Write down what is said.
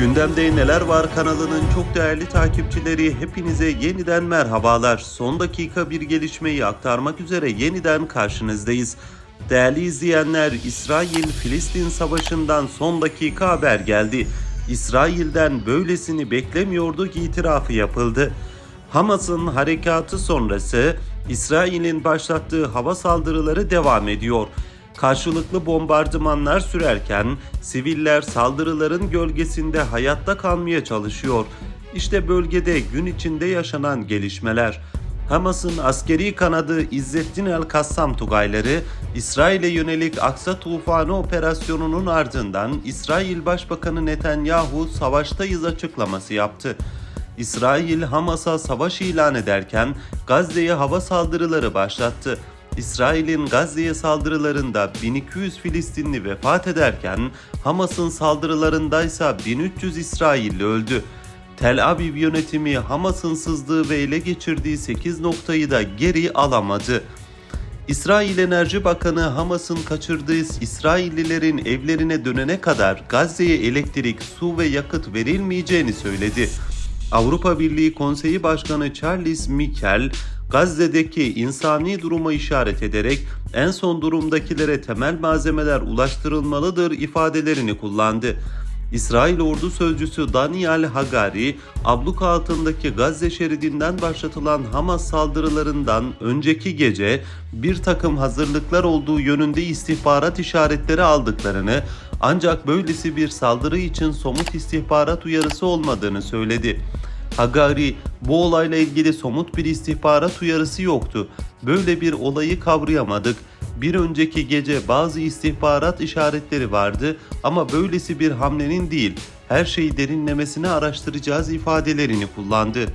Gündemde Neler Var kanalının çok değerli takipçileri hepinize yeniden merhabalar. Son dakika bir gelişmeyi aktarmak üzere yeniden karşınızdayız. Değerli izleyenler, İsrail-Filistin savaşından son dakika haber geldi. İsrail'den böylesini beklemiyordu ki itirafı yapıldı. Hamas'ın harekatı sonrası İsrail'in başlattığı hava saldırıları devam ediyor. Karşılıklı bombardımanlar sürerken siviller saldırıların gölgesinde hayatta kalmaya çalışıyor. İşte bölgede gün içinde yaşanan gelişmeler. Hamas'ın askeri kanadı İzzettin el-Kassam Tugayları, İsrail'e yönelik Aksa Tufanı operasyonunun ardından İsrail Başbakanı Netanyahu savaştayız açıklaması yaptı. İsrail Hamas'a savaş ilan ederken Gazze'ye hava saldırıları başlattı. İsrail'in Gazze'ye saldırılarında 1200 Filistinli vefat ederken Hamas'ın saldırılarındaysa 1300 İsrailli öldü. Tel Aviv yönetimi Hamas'ın sızdığı ve ele geçirdiği 8 noktayı da geri alamadı. İsrail Enerji Bakanı Hamas'ın kaçırdığı İsraillilerin evlerine dönene kadar Gazze'ye elektrik, su ve yakıt verilmeyeceğini söyledi. Avrupa Birliği Konseyi Başkanı Charles Michel, Gazze'deki insani duruma işaret ederek en son durumdakilere temel malzemeler ulaştırılmalıdır ifadelerini kullandı. İsrail ordu sözcüsü Daniel Hagari, abluka altındaki Gazze şeridinden başlatılan Hamas saldırılarından önceki gece bir takım hazırlıklar olduğu yönünde istihbarat işaretleri aldıklarını ancak böylesi bir saldırı için somut istihbarat uyarısı olmadığını söyledi. Hagari, bu olayla ilgili somut bir istihbarat uyarısı yoktu. Böyle bir olayı kavrayamadık. Bir önceki gece bazı istihbarat işaretleri vardı ama böylesi bir hamlenin değil, her şeyi derinlemesine araştıracağız ifadelerini kullandı.